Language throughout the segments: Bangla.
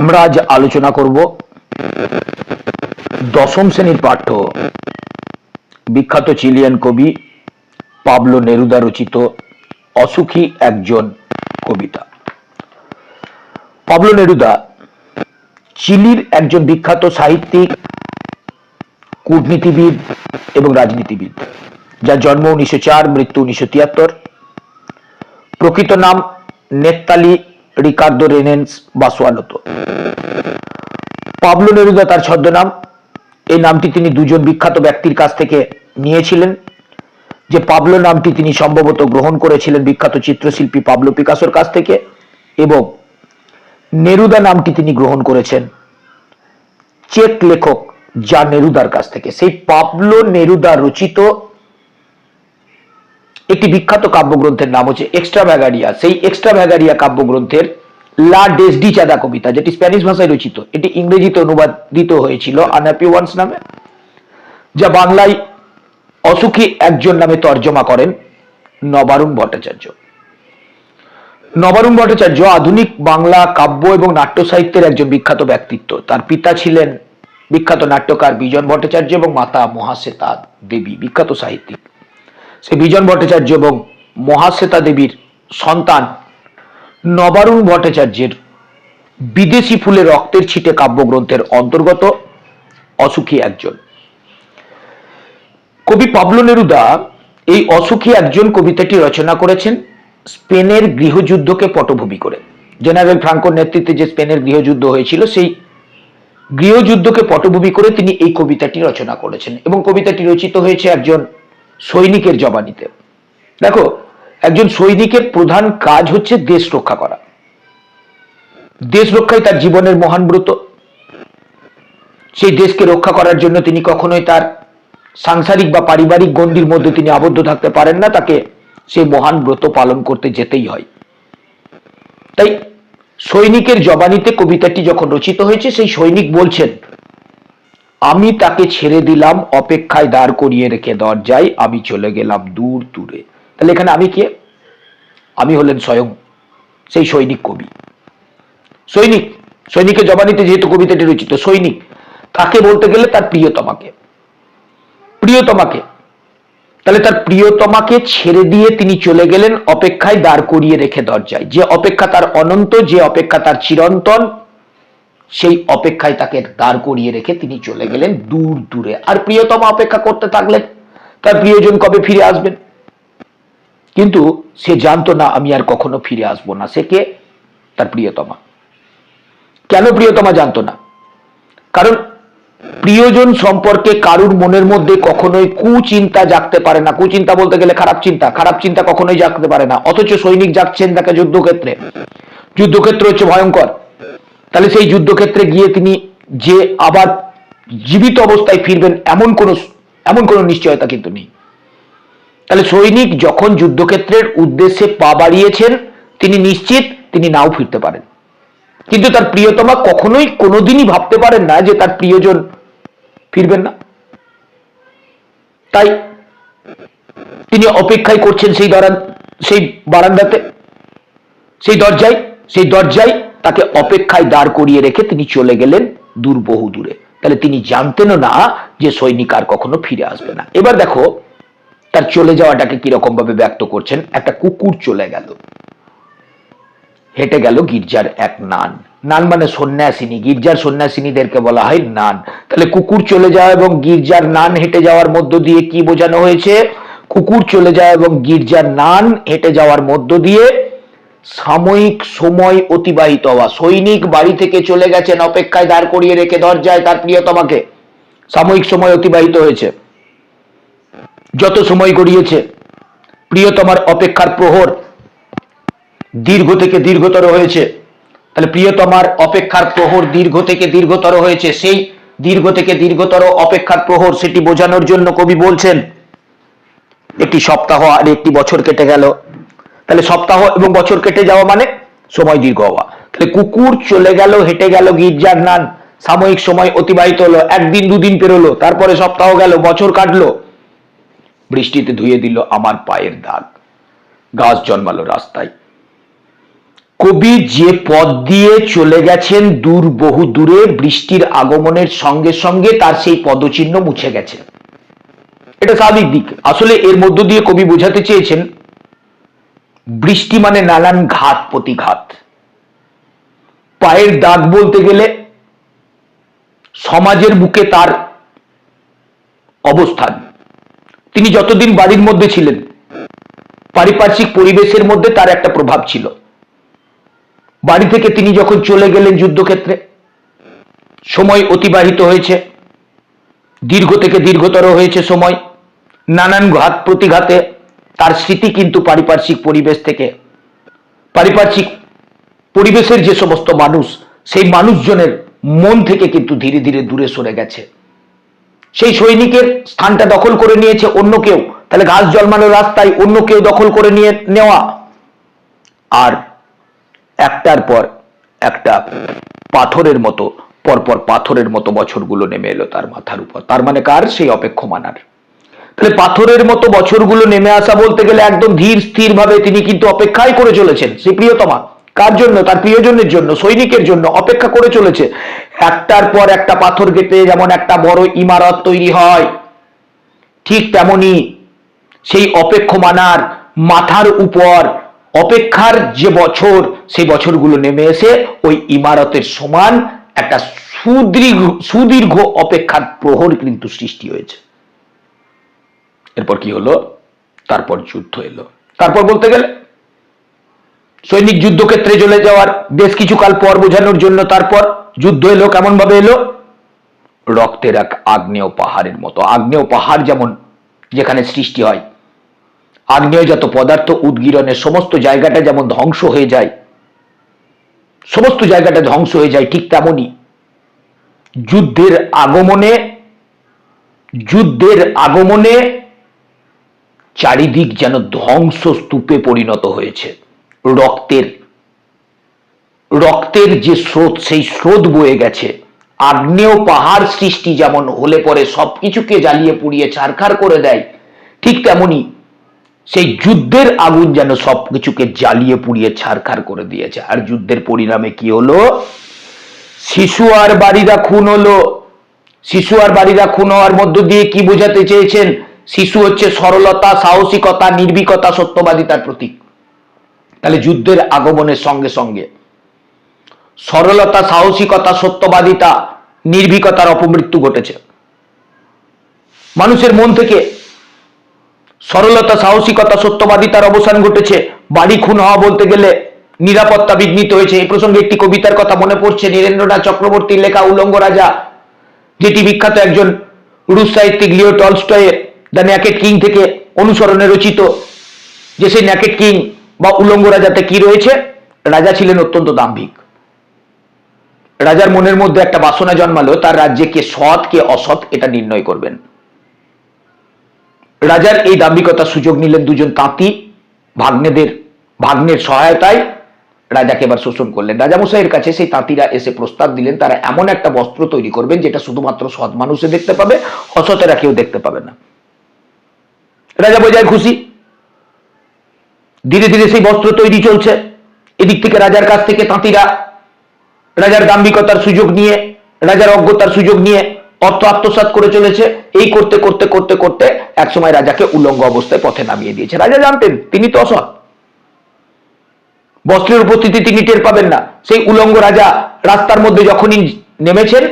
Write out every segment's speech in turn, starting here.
আমরা আজ আলোচনা করব দশম শ্রেণির পাঠ্য। বিখ্যাত চিলিয়ান কবি পাবলো নেরুদা রচিত অসুখী একজন কবিতা। পাবলো নেরুদা চিলির একজন বিখ্যাত সাহিত্যিক, কূটনীতিবিদ এবং রাজনীতিবিদ, যার জন্ম উনিশশো চার, মৃত্যু উনিশশো তিয়াত্তর। প্রকৃত নাম Neftali Ricardo Reyes Basoalto Pablo Neruda তার ছদ্মনাম। এই নামটি তিনি দুজন বিখ্যাত ব্যক্তির কাছ থেকে নিয়েছিলেন। যে পাবলো নামটি তিনি সম্ভবত গ্রহণ করেছিলেন বিখ্যাত চিত্রশিল্পী পাবলো পিকাসোর কাছ থেকে এবং নেরুদা নামটি তিনি গ্রহণ করেছেন চেক লেখক যা নেরুদার কাছ থেকে। সেই পাবলো নেরুদা রচিত একটি বিখ্যাত কাব্যগ্রন্থের নাম হচ্ছে এক্সট্রা ভ্যাগারিয়া সেই এক্সট্রা ভ্যাগারিয়া কাব্যগ্রন্থের লা ডেসডি চাদা কবিতা, যেটি স্প্যানিশ ভাষায় রচিত, এটি ইংরেজিতে অনুবাদিত হয়েছিল আনাপি ওয়ান্স নামে, যা বাংলায় অসুখী একজন নামে তর্জমা করেন নবারুণ ভট্টাচার্য। নবারুণ ভট্টাচার্য আধুনিক বাংলা কাব্য এবং নাট্য সাহিত্যের একজন বিখ্যাত ব্যক্তিত্ব। তার পিতা ছিলেন বিখ্যাত নাট্যকার বিজন ভট্টাচার্য এবং মাতা মহাশ্বেতা দেবী, বিখ্যাত সাহিত্যিক। সে বিজন ভট্টাচার্য এবং মহাশ্বেতা দেবীর সন্তান নবারুণ ভট্টাচার্যের বিদেশি ফুলে রক্তের ছিটে কাব্যগ্রন্থের অন্তর্গত অসুখী একজন। কবি পাবলো নেরুদা এই অসুখী একজন কবিতাটি রচনা করেছেন স্পেনের গৃহযুদ্ধকে পটভূমি করে। জেনারেল ফ্রাঙ্কোর নেতৃত্বে যে স্পেনের গৃহযুদ্ধ হয়েছিল, সেই গৃহযুদ্ধকে পটভূমি করে তিনি এই কবিতাটি রচনা করেছেন এবং কবিতাটি রচিত হয়েছে একজন সৈনিকের জবানিতে। দেখো, একজন সৈনিকের প্রধান কাজ হচ্ছে দেশ রক্ষা করা। দেশ রক্ষাই তার জীবনের মহান ব্রত। সেই দেশকে রক্ষা করার জন্য তিনি কখনোই তার সাংসারিক বা পারিবারিক গণ্ডির মধ্যে তিনি আবদ্ধ থাকতে পারেন না, তাকে সেই মহান ব্রত পালন করতে যেতেই হয়। তাই সৈনিকের জবানিতে কবিতাটি যখন রচিত হয়েছে, সেই সৈনিক বলছেন আমি তাকে ছেড়ে দিলাম, অপেক্ষায় দাঁড় করিয়ে রেখে দরজায় আমি চলে গেলাম দূর দূরে। তাহলে এখানে আমি কে? আমি হলেন স্বয়ং সেই সৈনিক কবি। সৈনিক, সৈনিকের জবানিতে যেহেতু কবিতাটি রচিত সৈনিক, তাকে বলতে গেলে তার প্রিয়তমাকে প্রিয়তমাকে তাহলে তার প্রিয়তমাকে ছেড়ে দিয়ে তিনি চলে গেলেন, অপেক্ষায় দাঁড় করিয়ে রেখে দরজায়। যে অপেক্ষা তার অনন্ত, যে অপেক্ষা তার চিরন্তন সেই অপেক্ষায় তাকে দাঁড় করিয়ে রেখে তিনি চলে গেলেন দূর দূরে। আর প্রিয়তমা অপেক্ষা করতে থাকলেন। তার প্রিয়জন কবে ফিরে আসবেন? কিন্তু সে জানতো না, আমি আর কখনো ফিরে আসব না। সে কে? তার প্রিয়তমা। কেন প্রিয়তমা জানতো না? কারণ প্রিয়জন সম্পর্কে কারুর মনের মধ্যে কখনোই কুচিন্তা জাগতে পারে না। কুচিন্তা বলতে গেলে খারাপ চিন্তা। খারাপ চিন্তা কখনোই জাগতে পারে না। অথচ সৈনিক যাচ্ছেন তাকে যুদ্ধক্ষেত্রে। যুদ্ধক্ষেত্র হচ্ছে ভয়ঙ্কর। তাহলে সেই যুদ্ধক্ষেত্রে গিয়ে তিনি যে আবার জীবিত অবস্থায় ফিরবেন, এমন কোনো এমন কোনো নিশ্চয়তা কিন্তু নেই। তাহলে সৈনিক যখন যুদ্ধক্ষেত্রের উদ্দেশ্যে পা বাড়িয়েছেন, তিনি নিশ্চিত তিনি নাও ফিরতে পারেন। কিন্তু তার প্রিয়তমা কখনোই কোনোদিনই ভাবতে পারেন না যে তার প্রিয়জন ফিরবেন না। তাই তিনি অপেক্ষায় করছেন সেই দরান, সেই বারান্দাতে। সেই দরজায় সেই দরজায় তাকে অপেক্ষায় দাঁড় করিয়ে রেখে তিনি চলে গেলেন দূর বহু দূরে। তাহলে তিনি জানতেনও না যে সৈনিক আর কখনো ফিরে আসবে না। এবার দেখো, তার চলে যাওয়াটাকে কীরকম ভাবে ব্যক্ত করছেন। একটা কুকুর চলে গেল। হেঁটে গেল গির্জার এক নান। নান মানে সন্ন্যাসিনী। গির্জার সন্ন্যাসিনীদেরকে বলা হয় নান। তাহলে কুকুর চলে যাওয়া এবং গির্জার নান হেঁটে যাওয়ার মধ্য দিয়ে কি বোঝানো হয়েছে? কুকুর চলে যাওয়া এবং গির্জার নান হেঁটে যাওয়ার মধ্য দিয়ে সাময়িক সময় অতিবাহিত হওয়া। সৈনিক বাড়ি থেকে চলে গেছেন, অপেক্ষায় দাঁড় করিয়ে রেখে দরজায় তার প্রিয়তমাকে। সাময়িক সময় অতিবাহিত হয়েছে। যত সময় গড়িয়েছে, প্রিয়তমার অপেক্ষার প্রহর দীর্ঘ থেকে দীর্ঘতর হয়েছে। তাহলে প্রিয়তমার অপেক্ষার প্রহর দীর্ঘ থেকে দীর্ঘতর হয়েছে। সেই দীর্ঘ থেকে দীর্ঘতর অপেক্ষার প্রহর সেটি বোঝানোর জন্য কবি বলছেন, একটি সপ্তাহ আর একটি বছর কেটে গেল। তাহলে সপ্তাহ এবং বছর কেটে যাওয়া মানে সময় দীর্ঘ হওয়া। তাহলে কুকুর চলে গেল, হেঁটে গেল, গির্জার নান, সাময়িক সময় অতিবাহিত হলো, একদিন দুদিন পেরোলো, তারপরে সপ্তাহ গেল, বছর কাটলো। বৃষ্টিতে ধুয়ে দিল আমার পায়ের দাগ। গাছ জন্মালো রাস্তায়। কবি যে পথ দিয়ে চলে গেছেন দূর, বহু দূরে, বৃষ্টির আগমনের সঙ্গে সঙ্গে তার সেই পদচিহ্ন মুছে গেছে। এটা স্বাভাবিক দিক। আসলে এর মধ্য দিয়ে কবি বোঝাতে চেয়েছেন বৃষ্টি মানে নানান ঘাত, প্রতিঘাত। পায়ের দাগ বলতে গেলে সমাজের বুকে তার অবস্থান। তিনি যতদিন বাড়ির মধ্যে ছিলেন, পারিপার্শ্বিক পরিবেশের মধ্যে তার একটা প্রভাব ছিল। বাড়ি থেকে তিনি যখন চলে গেলেন যুদ্ধক্ষেত্রে, সময় অতিবাহিত হয়েছে, দীর্ঘ থেকে দীর্ঘতর হয়েছে সময়, নানান ঘাত, প্রতিঘাতে তার স্মৃতি কিন্তু পারিপার্শ্বিক পরিবেশ থেকে, পারিপার্শ্বিক পরিবেশের যে সমস্ত মানুষ, সেই মানুষজনের মন থেকে কিন্তু ধীরে ধীরে দূরে সরে গেছে। সেই সৈনিকের স্থানটা দখল করে নিয়েছে অন্য কেউ, তাহলে ঘাস জন্মানো রাস্তায় অন্য কেউ দখল করে নিয়ে নেওয়া। আর একটার পর একটা পাথরের মতো, পরপর পাথরের মতো বছরগুলো নেমে এলো তার মাথার উপর। তার মানে কার? সেই অপেক্ষমানার। তাহলে পাথরের মতো বছরগুলো নেমে আসা বলতে গেলে একদম ধীর স্থির ভাবে তিনি কিন্তু অপেক্ষাই করে চলেছেন। সেই প্রিয়তমা, কার জন্য? তার প্রিয়জনের জন্য, সৈনিকের জন্য অপেক্ষা করে চলেছে। একটার পর একটা পাথর কেটে যেমন একটা বড় ইমারত তৈরি হয়, ঠিক তেমনি সেই অপেক্ষমানার মাথার উপর অপেক্ষার যে বছর, সেই বছরগুলো নেমে এসে ওই ইমারতের সমান একটা সুদীর্ঘ সুদীর্ঘ অপেক্ষার প্রহর কিন্তু সৃষ্টি হয়েছে। এরপর কি হলো? তারপর যুদ্ধ এলো। তারপর বলতে গেলে, সৈনিক যুদ্ধক্ষেত্রে চলে যাওয়ার বেশ কিছুকাল পর বোঝানোর জন্য তারপর যুদ্ধ এলো কেমন ভাবে এলো? রক্তের এক আগ্নেয় পাহাড়ের মতো। আগ্নেয় পাহাড় যেমন যেখানে সৃষ্টি হয়, আগ্নেয়জাত পদার্থ উদ্গীরণের সমস্ত জায়গাটা যেমন ধ্বংস হয়ে যায়, সমস্ত জায়গাটা ধ্বংস হয়ে যায় ঠিক তেমনই। যুদ্ধের আগমনে যুদ্ধের আগমনে চারিদিক যেন ধ্বংস স্তূপে পরিণত হয়েছে। রক্তের রক্তের যে স্রোত, সেই স্রোত বয়ে গেছে। আগ্নেয় পাহাড় সৃষ্টি যেমন হলে পরে সবকিছুকে জ্বালিয়ে পুড়িয়ে ছারখার করে দেয়, ঠিক তেমনি সেই যুদ্ধের আগুন যেন সবকিছুকে জ্বালিয়ে পুড়িয়ে ছারখার করে দিয়েছে। আর যুদ্ধের পরিণামে কি হলো? শিশু আর বাড়িরা খুন হলো। শিশু আর বাড়িরা খুন হওয়ার মধ্য দিয়ে কি বোঝাতে চেয়েছেন? শিশু হচ্ছে সরলতা, সাহসিকতা, নির্ভীকতা সত্যবাদিতার প্রতীক। তাহলে যুদ্ধের আগমনের সঙ্গে সঙ্গে সরলতা, সাহসিকতা, সত্যবাদিতা, নির্ভীকতার অপমৃত্যু ঘটেছে। মানুষের মন থেকে সরলতা, সাহসিকতা, সত্যবাদিতার অবসান ঘটেছে। বাড়ি খুন হওয়া বলতে গেলে নিরাপত্তা বিঘ্নিত হয়েছে। এই প্রসঙ্গে একটি কবিতার কথা মনে পড়ছে। নীরেন্দ্রনাথ চক্রবর্তীর লেখা উলঙ্গ রাজা, যেটি বিখ্যাত একজন রুশ সাহিত্যিক লিও টলস্টয়ের দ্য ন্যাকেট কিং থেকে অনুসরণে রচিত, যে সেই ন্যাকেট কিং বা উলঙ্গ রাজাতে কি রয়েছে? রাজা ছিলেন অত্যন্ত দাম্ভিক। রাজার মনের মধ্যে একটা বাসনা জন্মালো, তার রাজ্যে কে সৎ, কে অসৎ, এটা নির্ণয় করবেন। রাজার এই দাম্ভিকতার সুযোগ নিলেন দুজন তাঁতি, ভাগ্নেদের, ভাগ্নের সহায়তায় রাজাকে এবার শোষণ করলেন। রাজামশাইয়ের কাছে সেই তাঁতিরা এসে প্রস্তাব দিলেন, তারা এমন একটা বস্ত্র তৈরি করবেন, যেটা শুধুমাত্র সৎ মানুষে দেখতে পাবে অসতেরা কেউ দেখতে পাবে না। রাজা বোঝায় খুশি? ধীরে ধীরে সেই বস্ত্র তৈরি চলছে। এদিক থেকে রাজার কাছ থেকে তাঁতিরা রাজার দাম্ভিকতার সুযোগ নিয়ে, রাজার অজ্ঞতার সুযোগ নিয়ে অর্থ আত্মসাৎ করে চলেছে। এই করতে করতে করতে করতে একসময় রাজাকে উলঙ্গ অবস্থায় পথে নামিয়ে দিয়েছে। রাজা জানতেন, তিনি তো অসৎ। বস্ত্রের উপস্থিতি তিনি টের পাবেন না। সেই উলঙ্গ রাজা রাস্তার মধ্যে যখনই নেমেছেন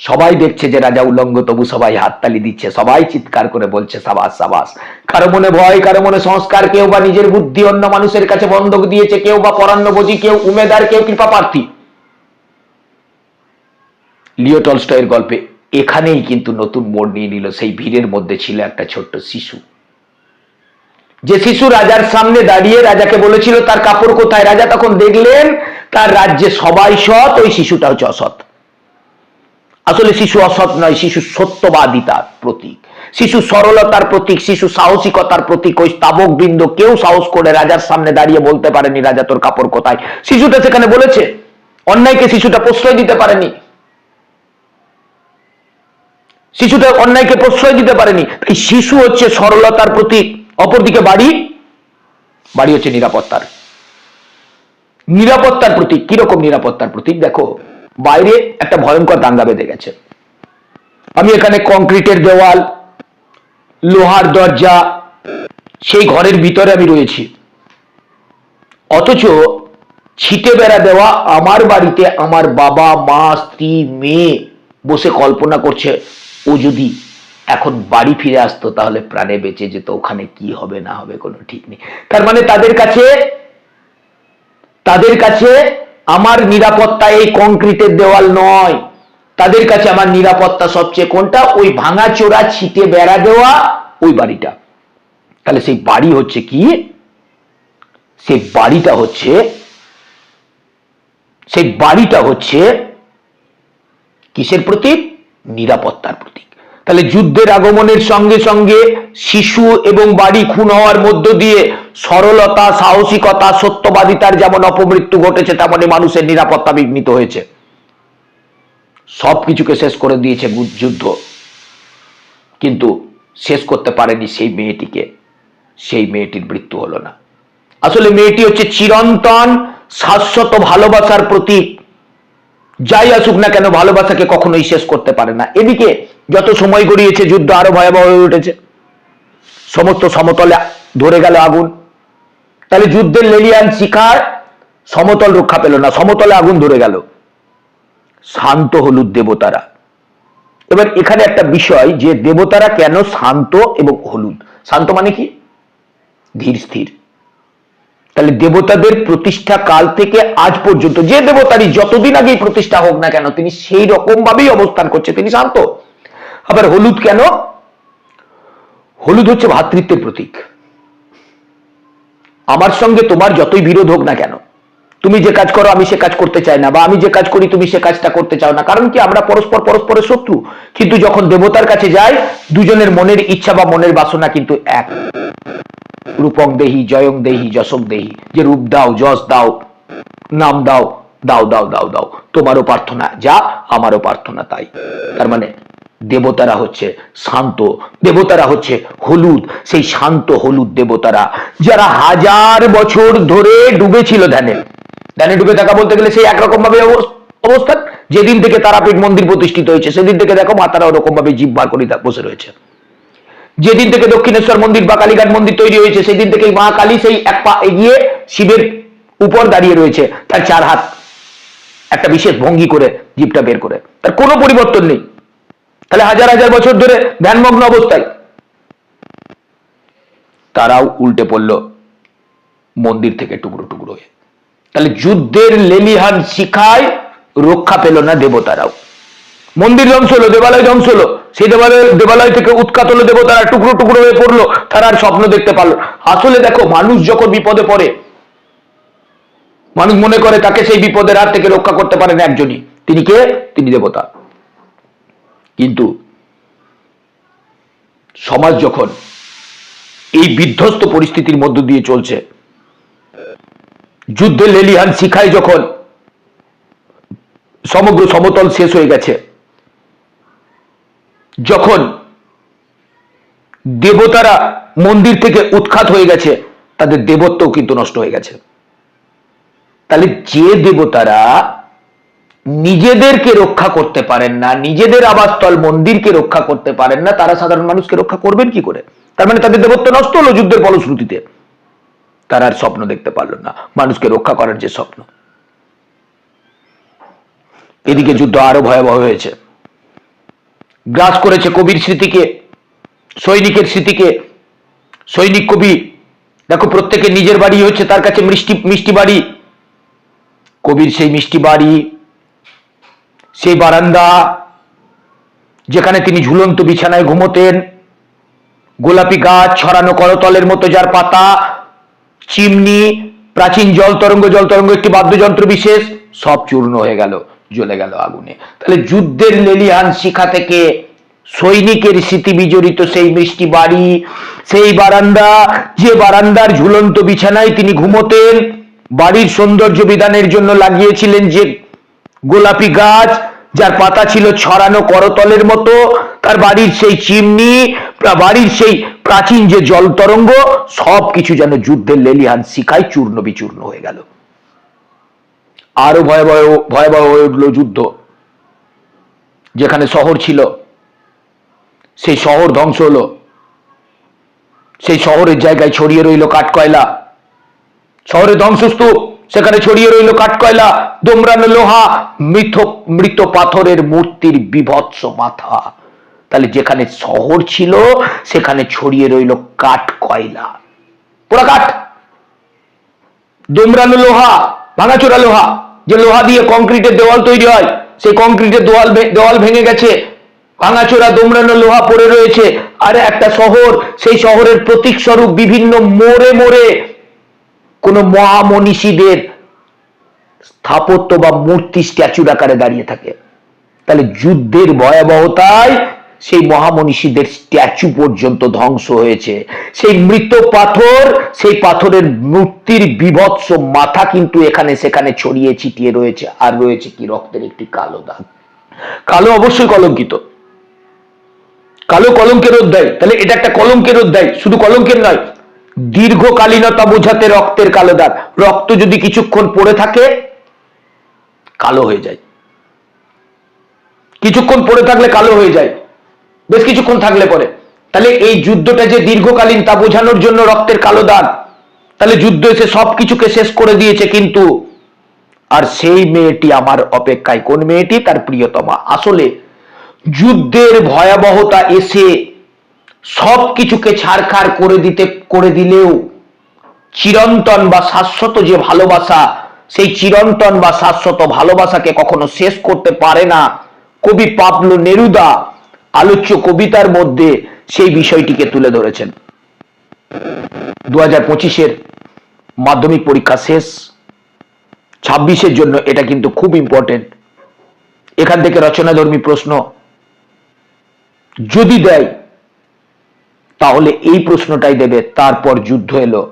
সবাই দেখছে যে রাজা উলঙ্গ, তবু সবাই হাততালি দিচ্ছে, সবাই চিৎকার করে বলছে, সাবাস সাবাস। কারও মনে ভয়, কারও মনে সংস্কার, কেউ বা নিজের বুদ্ধি অন্য মানুষের কাছে বন্ধক দিয়েছে, কেউ বা পরান্নভোজী কেউ উমেদার, কেউ কৃপা প্রার্থী। লিও টলস্টয়ের গল্পে এখানেই কিন্তু নতুন মোড় নিয়ে নিল, সেই ভিড়ের মধ্যে ছিল একটা ছোট্ট শিশু। যে শিশু রাজার সামনে দাঁড়িয়ে রাজাকে বলেছিল, তার কাপড় কোথায়? রাজা তখন দেখলেন, তার রাজ্যে সবাই সৎ, ওই শিশুটা হচ্ছে অসৎ। আসলে শিশু অসৎ নয়, শিশু সত্যবাদিতার প্রতীক। শিশু সরলতার প্রতীক, শিশু সাহসিকতার প্রতীক, ওই স্তাবক বৃন্দ কেউ সাহস করে রাজার সামনে দাঁড়িয়ে বলতে পারেনি, রাজা, তোর কাপড় কোথায়? শিশুটা সেখানে বলেছে, অন্যায়কে শিশুটা প্রশ্রয় দিতে পারেনি। শিশুটা অন্যায়কে প্রশ্রয় দিতে পারেনি। এই শিশু হচ্ছে সরলতার প্রতীক। অপরদিকে বাড়ি বাড়ি হচ্ছে নিরাপত্তার। নিরাপত্তার প্রতীক। কীরকম নিরাপত্তার প্রতীক? দেখো বাইরে একটা ভয়ঙ্কর দাঙ্গা বেঁধে গেছে। আমি এখানে কংক্রিটের দেওয়াল, লোহার দরজা, সেই ঘরের ভিতরে আমি রয়েছি। অথচ ছিটে বেড়া দেওয়া আমার বাড়িতে আমার বাবা, মা, স্ত্রী, মেয়ে বসে কল্পনা করছে, ও যদি এখন বাড়ি ফিরে আসতো তাহলে প্রাণে বেঁচে যেত, ওখানে কি হবে না হবে কোনো ঠিক নেই। তার মানে তাদের কাছে তাদের কাছে আমার নিরাপত্তা এই কংক্রিটের দেওয়াল নয়। তাদের কাছে আমার নিরাপত্তা সবচেয়ে কোনটা? ওই ভাঙা চোরা ছিটে বেড়া দেওয়া ওই বাড়িটা। তাহলে সেই বাড়ি হচ্ছে কি? সেই বাড়িটা হচ্ছে, সেই বাড়িটা হচ্ছে কিসের প্রতীক? নিরাপত্তার প্রতীক। তাহলে যুদ্ধের আগমনের সঙ্গে সঙ্গে শিশু এবং বাড়ি খুন হওয়ার মধ্য দিয়ে সরলতা, সাহসিকতা, সত্যবাদিতার যেমন অপমৃত্যু ঘটেছে তেমনই মানুষের নিরাপত্তা বিঘ্নিত হয়েছে। সবকিছুকে শেষ করে দিয়েছে যুদ্ধ। কিন্তু শেষ করতে পারেনি সেই মেয়েটিকে। সেই মেয়েটির মৃত্যু হলো না। আসলে মেয়েটি হচ্ছে চিরন্তন, শাশ্বত ভালোবাসার প্রতীক। যাই আসুক না কেন, ভালোবাসাকে কখনোই শেষ করতে পারে না। এদিকে যত সময় গড়িয়েছে, যুদ্ধ আরও ভয়াবহ হয়ে উঠেছে। সমস্ত সমতলে ধরে গেল আগুন। তাহলে যুদ্ধের লেলিয়ান শিকার সমতল রক্ষা পেল না, সমতলে আগুন ধরে গেল। শান্ত হলুদ দেবতারা। এবার এখানে একটা বিষয় যে দেবতারা কেন শান্ত এবং হলুদ? শান্ত মানে কি? ধীর, স্থির। তাহলে দেবতাদের প্রতিষ্ঠা কাল থেকে আজ পর্যন্ত যে দেবতারই যতদিন আগেই প্রতিষ্ঠা হোক না কেন, তিনি সেই রকম ভাবেই অবস্থান করছে, তিনি শান্ত। আবার হলুদ কেন? হলুদ হচ্ছে ভ্রাতৃত্বের প্রতীক। আমার সঙ্গে তোমার যতই বিরোধ হোক না কেন, তুমি যে কাজ করো আমি সে কাজ করতে চাই না, বা আমি যে কাজ করি তুমি সে কাজটা করতে চাও না। কারণ কি আমরা পরস্পর পরস্পরের শত্রু, কিন্তু যখন দেবতার কাছে যাই, দুজনের মনের ইচ্ছা বা মনের বাসনা কিন্তু এক। রূপং দেহি, জয়ং দেহি যশক দেহি, যে রূপ দাও, যশ দাও, নাম দাও দাও দাও দাও দাও, তোমারও প্রার্থনা, যা আমারও প্রার্থনা তাই। তার মানে দেবতারা হচ্ছে শান্ত, দেবতারা হচ্ছে হলুদ। সেই শান্ত, হলুদ দেবতারা যারা হাজার বছর ধরে ডুবেছিল ধ্যানে। ধ্যানে ডুবে থাকা বলতে গেলে সেই একরকম ভাবে অবস- অবস্থান যেদিন থেকে তারাপীঠ মন্দির প্রতিষ্ঠিত হয়েছে, সেদিন থেকে দেখো মাতারা ওরকম ভাবে জিব্বার করে বসে রয়েছে। যেদিন থেকে দক্ষিণেশ্বর মন্দির বা কালীঘাট মন্দির তৈরি হয়েছে, সেদিন থেকে মা কালী সেই এক পা এগিয়ে শিবের উপর দাঁড়িয়ে রয়েছে, তার চার হাত। একটা বিশেষ ভঙ্গি করে জীবটা বের করে। তার কোনো পরিবর্তন নেই। তাহলে হাজার হাজার বছর ধরে ধ্যানমগ্ন অবস্থায়। তারাও উল্টে পড়ল মন্দির থেকে টুকরো টুকরো হয়ে। তাহলে যুদ্ধের লেলিহান শিখায় রক্ষা পেল না দেবতারাও। মন্দির ধ্বংস হলো, দেবালয় ধ্বংস হলো, সেই দেবালয় দেবালয় থেকে উৎখাত হলো দেবতারা, টুকরো টুকরো হয়ে পড়ল, তারা আর স্বপ্ন দেখতে পারল আসলে দেখো, মানুষ যখন বিপদে পড়ে, মানুষ মনে করে তাকে সেই বিপদের হাত থেকে রক্ষা করতে পারেন একজনই। তিনি কে? তিনি দেবতা। কিন্তু সমাজ যখন এই বিধ্বস্ত পরিস্থিতির মধ্য দিয়ে চলছে যুদ্ধের লেলিহান শিখায় যখন সমগ্র সমতল শেষ হয়ে গেছে, যখন দেবতারা মন্দির থেকে উৎখাত হয়ে গেছে, তাদের দেবত্বও কিন্তু নষ্ট হয়ে গেছে। তাহলে যে দেবতারা নিজেদেরকে রক্ষা করতে পারেন না, নিজেদের আবাসস্থল, মন্দিরকে রক্ষা করতে পারেন না, তারা সাধারণ মানুষকে রক্ষা করবেন কি করে? তার মানে তাদের দেবত্ব নষ্ট হলো যুদ্ধের ফলশ্রুতিতে। তারা আর স্বপ্ন দেখতে পারল না, মানুষকে রক্ষা করার যে স্বপ্ন। এদিকে যুদ্ধ আরও ভয়াবহ হয়েছে। গ্রাস করেছে কবির স্মৃতিকে, সৈনিকের স্মৃতিকে। সৈনিক কবি, দেখো প্রত্যেকের নিজের বাড়ি হচ্ছে তার কাছে মিষ্টি মিষ্টি বাড়ি। কবির সেই মিষ্টি বাড়ি সেই বারান্দা যেখানে তিনি ঝুলন্ত বিছানায় ঘুমোতেন, গোলাপি গাছ ছড়ানো করতলের মতো যার পাতা, চিমনি, প্রাচীন জল তরঙ্গ জল তরঙ্গ একটি বাদ্যযন্ত্র বিশেষ, সব চূর্ণ হয়ে গেল, জ্বলে গেল আগুনে। তাহলে যুদ্ধের লেলিহান শিখা থেকে সৈনিকের স্মৃতি বিজড়িত সেই মিষ্টি বাড়ি, সেই বারান্দা, যে বারান্দার ঝুলন্ত বিছানায় তিনি ঘুমোতেন, বাড়ির সৌন্দর্য বিধানের জন্য লাগিয়েছিলেন যে গোলাপি গাছ, যার পাতা ছিল ছড়ানো করতলের মতো, তার বাড়ির সেই চিমনি বাড়ির সেই প্রাচীন যে জল তরঙ্গ সব কিছু যেন যুদ্ধের লেলিহান শিখায় চূর্ণ বিচূর্ণ হয়ে গেল। আরও ভয়াবহ ভয়াবহ হয়ে উঠল যুদ্ধ, যেখানে শহর ছিল। সেই শহর ধ্বংস হলো। সেই শহরের জায়গায় ছড়িয়ে রইল কাঠকয়লা। শহরে ধ্বংসস্তূপ। সেখানে ছড়িয়ে রইল কাঠকয়লা, দোমরানো লোহা, মৃত মৃত পাথরের মূর্তির বিভৎস মাথা। তাহলে যেখানে শহর ছিল, সেখানে ছড়িয়ে রইল কাঠ কয়লা পুরা কাঠ। দোমরানো লোহা, ভাঙাচোরা লোহা, যে লোহা দিয়ে কংক্রিটের দেওয়াল তৈরি হয়, সেই কংক্রিটের দেওয়াল দেওয়াল ভেঙে গেছে। ভাঙাচোরা দোমরানো লোহা পড়ে রয়েছে। আর একটা শহর, সেই শহরের প্রতীক স্বরূপ বিভিন্ন মোড়ে মোড়ে কোন মহামনীষীদের স্থাপত্য বা মূর্তি স্ট্যাচুর আকারে দাঁড়িয়ে থাকে। তাহলে যুদ্ধের ভয়াবহতায় সেই মহামনীষীদের স্ট্যাচু পর্যন্ত ধ্বংস হয়েছে। সেই মৃত পাথর, সেই পাথরের মূর্তির বিভৎস মাথা কিন্তু এখানে সেখানে ছড়িয়ে ছিটিয়ে রয়েছে। আর রয়েছে কি? রক্তের একটি কালো দাগ। কালো অবশ্যই কলঙ্কিত। কালো কলঙ্কের অধ্যায়। তাহলে এটা একটা কলঙ্কের অধ্যায়। শুধু কলঙ্কের নয় দীর্ঘকালীনতা বোঝাতে রক্তের কালো দাগ। রক্ত যদি কিছুক্ষণ পড়ে থাকে, কালো হয়ে যায়। কিছুক্ষণ পড়ে থাকলে কালো হয়ে যায়। বেশ কিছুক্ষণ থাকলে পরে। তাহলে এই যুদ্ধটা যে দীর্ঘকালীন তা বোঝানোর জন্য রক্তের কালো দাগ, তাহলে যুদ্ধ এসে সবকিছুকে শেষ করে দিয়েছে কিন্তু আর সেই মেয়েটি আমার অপেক্ষায়। কোন মেয়েটি? তার প্রিয়তমা। আসলে যুদ্ধের ভয়াবহতা এসে সবকিছুকে ছাড়খাড় করে দিতে, করে দিলেও চিরন্তন বা শাশ্বত যে ভালোবাসা, সেই চিরন্তন বা শাশ্বত ভালোবাসাকে কখনো শেষ করতে পারে না। কবি পাবলো নেরুদা আলোচ্য কবিতার মধ্যে সেই বিষয়টিকে তুলে ধরেছেন। দু হাজার পঁচিশের মাধ্যমিক পরীক্ষা শেষ, ছাব্বিশের জন্য এটা কিন্তু খুব ইম্পর্টেন্ট এখান থেকে রচনাধর্মী প্রশ্ন যদি দেয় তাহলে এই প্রশ্নটাই দেবে, তারপর যুদ্ধ এলো।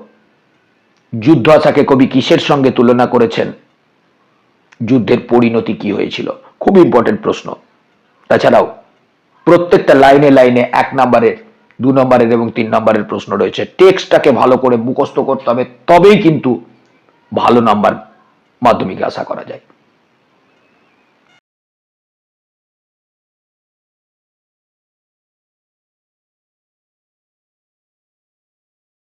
যুদ্ধ আশাকে কবি কিসের সঙ্গে তুলনা করেছেন? যুদ্ধের পরিণতি কি হয়েছিল? খুব ইম্পর্টেন্ট প্রশ্ন। তাছাড়াও, প্রত্যেকটা লাইনে লাইনে এক নম্বরের, দু নম্বরের এবং তিন নম্বরের প্রশ্ন রয়েছে। টেক্সটটাকে ভালো করে মুখস্থ করতে হবে, তবেই কিন্তু ভালো নাম্বার মাধ্যমিকে আশা করা যায়।